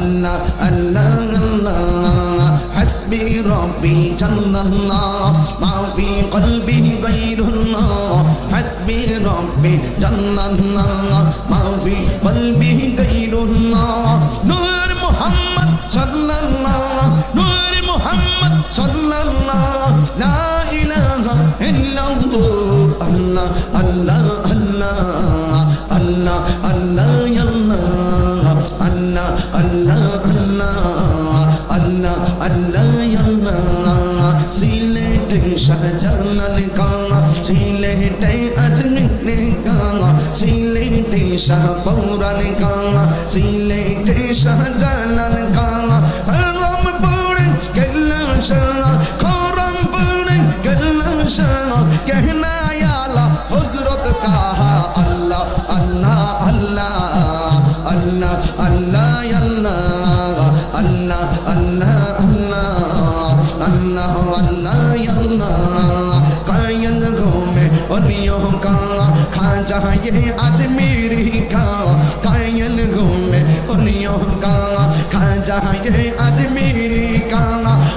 আল্লাহ আল্লাহ আল্লাহ, হাসবি রব্বি জান্নাল্লাহ মা ফি কলবি গায়রুল্লাহ, হাসবি রব্বি জান্নাল্লাহ মা ফি কলবি গায়রুল্লাহ। নূর মুহাম্মদ সাল্লাল্লাহ, নূর মুহাম্মদ সাল্লাল্লাহ, লা ইলাহা ইল্লাল্লাহ, আল্লাহ আল্লাহ শাহজাহান কাঙা সিলেটে আজমির কাঙা সিলেটে শাহ পৌরান কাঙা সিলেটে শাহজাহান কাঙা হরম পড়ে গেলাম শাহ খরম পড়ে গেলাম শাহ কেহনা আলা হজরত কাহা আল্লাহ আল্লাহ আল্লাহ আল্লাহ खाजा ये आज मेरी का कायल घूमे ओलियों का खाजा ये आज मेरी का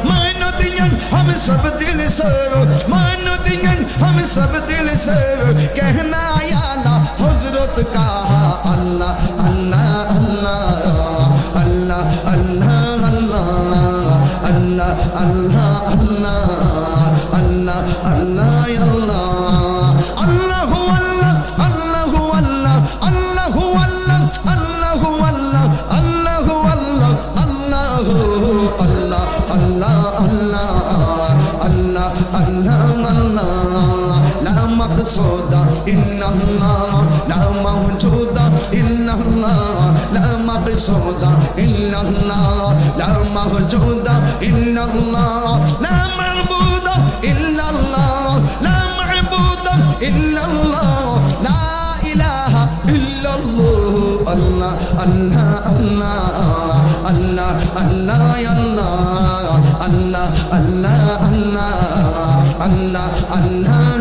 मानो दियन हम सब दिल से मानो दियन हम सब दिल से कहना याला हज़रत का अल्लाह अल्लाह अल्लाह अल्लाह अल्लाह अल्लाह अल्लाह अल्लाह अल्लाह अल्लाह لا مقصود إلا الله لا موجود إلا الله لا مقصود إلا الله لا موجود إلا الله لا معبود إلا الله لا معبود إلا الله لا إله إلا الله الله الله الله الله الله يا الله الله الله الله الله الله الله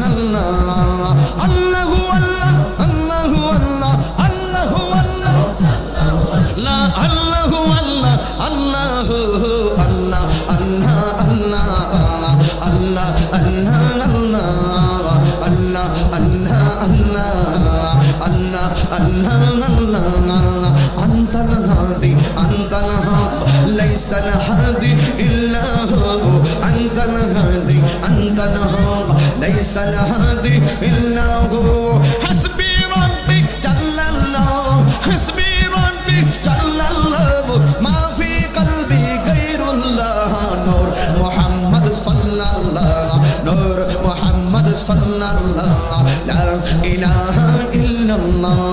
الله الله الله أنت الهادي أنت الحق ليس الهادي إلا هو أنت الهادي أنت الحق ليس الهادي إلا هو حسبي ربي جل الله حسبي ربي جل الله ما في قلبي غير الله نور محمد صلى الله نور محمد صلى الله لا إله إلا الله